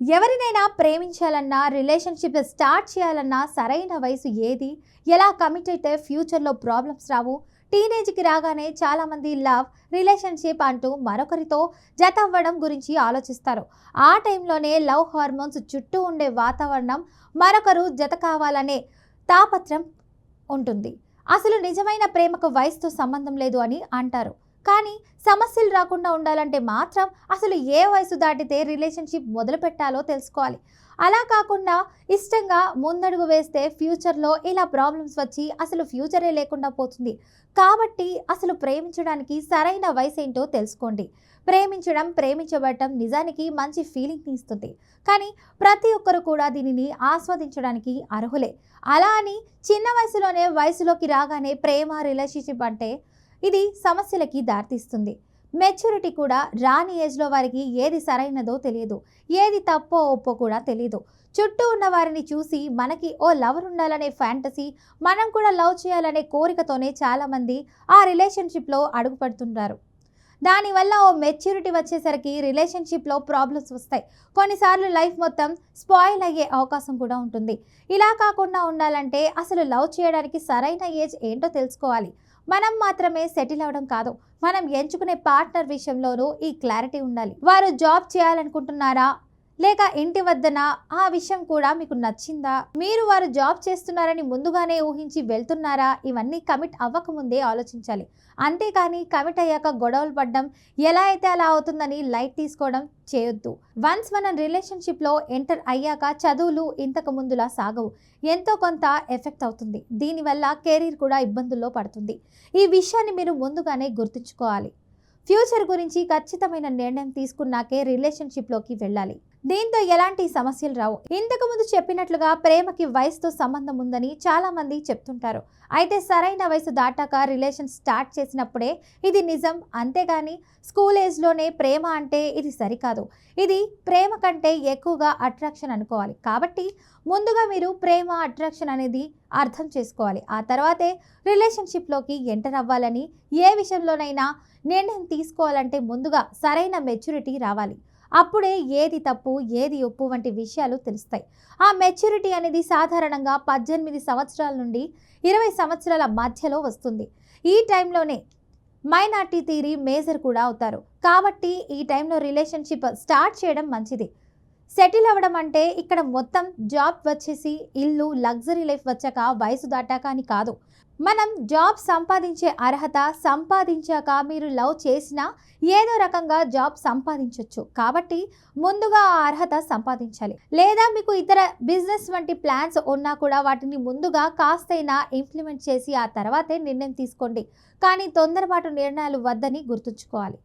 ఎవరినైనా ప్రేమించాలన్నా relationship start చేయాలన్నా సరైన వయసు ఏది? ఎలా కమిట్ అయితే ఫ్యూచర్లో ప్రాబ్లమ్స్ రావు? టీనేజ్కి రాగానే చాలామంది లవ్ రిలేషన్షిప్ అంటూ మరొకరితో జత అవ్వడం గురించి ఆలోచిస్తారు. ఆ టైంలోనే లవ్ హార్మోన్స్ చుట్టూ ఉండే వాతావరణం మరొకరు జత కావాలనే తాపత్రం ఉంటుంది. అసలు నిజమైన ప్రేమకు వయసుతో సంబంధం లేదు అని అంటారు. కానీ సమస్యలు రాకుండా ఉండాలంటే మాత్రం అసలు ఏ వయసు దాటితే రిలేషన్షిప్ మొదలు పెట్టాలో తెలుసుకోవాలి. అలా కాకుండా ఇష్టంగా ముందడుగు వేస్తే ఫ్యూచర్లో ఇలా ప్రాబ్లమ్స్ వచ్చి అసలు ఫ్యూచరే లేకుండా పోతుంది. కాబట్టి అసలు ప్రేమించడానికి సరైన వయసు ఏంటో తెలుసుకోండి. ప్రేమించడం ప్రేమించబడటం నిజానికి మంచి ఫీలింగ్ని ఇస్తుంది. కానీ ప్రతి ఒక్కరు కూడా దీనిని ఆస్వాదించడానికి అర్హులే. అలా అని చిన్న వయసులోనే వయసులోకి రాగానే ప్రేమ రిలేషన్షిప్ అంటే ఇది సమస్యలకి దారితీస్తుంది. మెచ్యూరిటీ కూడా రాని ఏజ్లో వారికి ఏది సరైనదో తెలియదు. ఏది తప్పో ఒప్పో కూడా తెలియదు. చుట్టూ ఉన్న వారిని చూసి మనకి ఓ లవర్ ఉండాలనే ఫ్యాంటసీ మనం కూడా లవ్ చేయాలనే కోరికతోనే చాలామంది ఆ రిలేషన్షిప్లో అడుగుపడుతుంటారు. దానివల్ల ఓ మెచ్యూరిటీ వచ్చేసరికి రిలేషన్షిప్లో ప్రాబ్లమ్స్ వస్తాయి. కొన్నిసార్లు లైఫ్ మొత్తం స్పాయిల్ అయ్యే అవకాశం కూడా ఉంటుంది. ఇలా కాకుండా ఉండాలంటే అసలు లవ్ చేయడానికి సరైన ఏజ్ ఏంటో తెలుసుకోవాలి. మనం మాత్రమే సెటిల్ అవ్వడం కాదు మనం ఎంచుకునే పార్ట్నర్ విషయంలోనూ ఈ క్లారిటీ ఉండాలి. వారు జాబ్ చేయాలనుకుంటున్నారా? లేక ఇంటి వద్దన? ఆ విషయం కూడా మీకు నచ్చిందా? మీరు వారు జాబ్ చేస్తున్నారని ముందుగానే ఊహించి వెళ్తున్నారా? ఇవన్నీ కమిట్ అవ్వకముందే ఆలోచించాలి. అంతేకాని కమిట్ అయ్యాక గొడవలు పడ్డం ఎలా అయితే అలా అవుతుందని లైట్ తీసుకోవడం చేయొద్దు. వన్స్ మనం రిలేషన్షిప్లో ఎంటర్ అయ్యాక చదువులు ఇంతకు ముందులా సాగవు. ఎంతో కొంత ఎఫెక్ట్ అవుతుంది. దీనివల్ల కెరీర్ కూడా ఇబ్బందుల్లో పడుతుంది. ఈ విషయాన్ని మీరు ముందుగానే గుర్తుంచుకోవాలి. ఫ్యూచర్ గురించి ఖచ్చితమైన నిర్ణయం తీసుకున్నాకే రిలేషన్షిప్లోకి వెళ్ళాలి. దీంతో ఎలాంటి సమస్యలు రావు. ఇంతకు ముందు చెప్పినట్లుగా ప్రేమకి వయసుతో సంబంధం ఉందని చాలా మంది చెప్తుంటారు. అయితే సరైన వయసు దాటాక రిలేషన్ స్టార్ట్ చేసినప్పుడే ఇది నిజం. అంతేగాని స్కూల్ ఏజ్లోనే ప్రేమ అంటే ఇది సరికాదు. ఇది ప్రేమ కంటే ఎక్కువగా అట్రాక్షన్ అనుకోవాలి. కాబట్టి ముందుగా మీరు ప్రేమ అట్రాక్షన్ అనేది అర్థం చేసుకోవాలి. ఆ తర్వాతే రిలేషన్షిప్లోకి ఎంటర్ అవ్వాలని ఏ విషయంలోనైనా నిర్ణయం తీసుకోవాలంటే ముందుగా సరైన మెచ్యూరిటీ రావాలి. అప్పుడే ఏది తప్పు ఏది ఒప్పు వంటి విషయాలు తెలుస్తాయి. ఆ మెచ్యూరిటీ అనేది సాధారణంగా పద్దెనిమిది సంవత్సరాల నుండి ఇరవై సంవత్సరాల మధ్యలో వస్తుంది. ఈ టైంలోనే మైనార్టీ థీరీ మేజర్ కూడా అవుతారు. కాబట్టి ఈ టైంలో రిలేషన్షిప్ స్టార్ట్ చేయడం మంచిది. సెటిల్ అవ్వడం అంటే ఇక్కడ మొత్తం జాబ్ వచ్చేసి ఇల్లు లగ్జరీ లైఫ్ వచ్చాక వయసు దాటాక అని కాదు. మనం జాబ్ సంపాదించే అర్హత సంపాదించాక మీరు లవ్ చేసినా ఏదో రకంగా జాబ్ సంపాదించవచ్చు కాబట్టి ముందుగా ఆ అర్హత సంపాదించాలి. లేదా మీకు ఇతర బిజినెస్ వంటి ప్లాన్స్ ఉన్నా కూడా వాటిని ముందుగా కాస్తైనా ఇంప్లిమెంట్ చేసి ఆ తర్వాతే నిర్ణయం తీసుకోండి. కానీ తొందరపాటు నిర్ణయాలు వద్దని గుర్తుంచుకోవాలి.